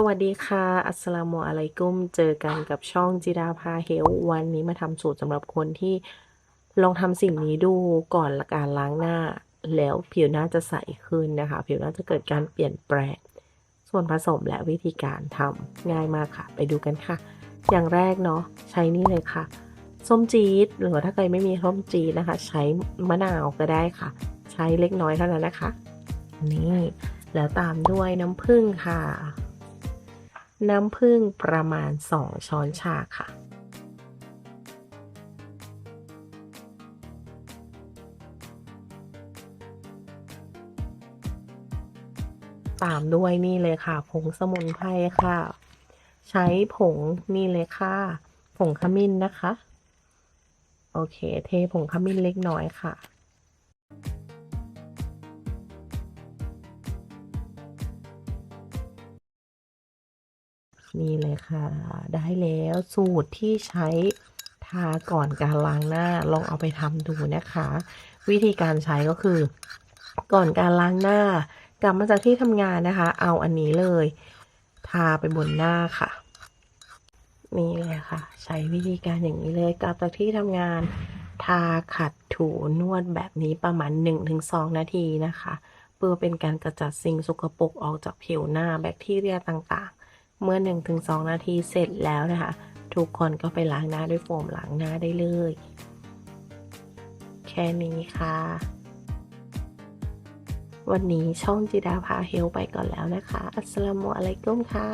สวัสดีค่ะ อัสลามุอะลัยกุม เจอกันกับช่องจิดาพาเฮล วันนี้มาทำสูตรสำหรับคนที่ลองทำสิ่งนี้ดูก่อนการล้างหน้า แล้วผิวหน้าจะใสขึ้นนะคะ ผิวหน้าจะเกิดการเปลี่ยนแปลง ส่วนผสมและวิธีการทำง่ายมากค่ะ ไปดูกันค่ะ อย่างแรกเนาะใช้นี่เลยค่ะ ส้มจี๊ดหรือถ้าใครไม่มีส้มจี๊ดนะคะ ใช้มะนาวก็ได้ค่ะ ใช้เล็กน้อยเท่านั้นนะคะ นี่ แล้วตามด้วยน้ำผึ้งค่ะ น้ำผึ้งประมาณ 2 ช้อนชาค่ะ ตามด้วยนี่เลยค่ะ ผงสมุนไพรค่ะ ใช้ผงนี่เลยค่ะ ผงขมิ้นนะคะ โอเค เทผงขมิ้นเล็กน้อยค่ะ นี่เลยค่ะ ได้แล้วสูตรที่ใช้ทาก่อนการล้างหน้าลองเอาไปทำดูนะคะ วิธีการใช้ก็คือ ก่อนการล้างหน้ากลับมาจากที่ทำงานนะคะ เอาอันนี้เลย ทาไปบนหน้าค่ะนี่เลยค่ะ ใช้วิธีการอย่างนี้เลยกลับจากที่ทำงาน ทาขัดถูนวดแบบนี้ประมาณ 1-2 นาทีนะคะ เพื่อเป็นการกระจัดสิ่งสกปรกออกจากผิวหน้าแบคทีเรียต่างๆ เมื่อ 1-2 นาทีเสร็จแล้วนะคะ ทุกคนก็ไปล้างหน้าด้วยโฟมล้างหน้าได้เลย แค่นี้ค่ะ วันนี้ช่องจิดาพาเฮลไปก่อนแล้วนะคะ อัสสลามุอะลัยกุมค่ะ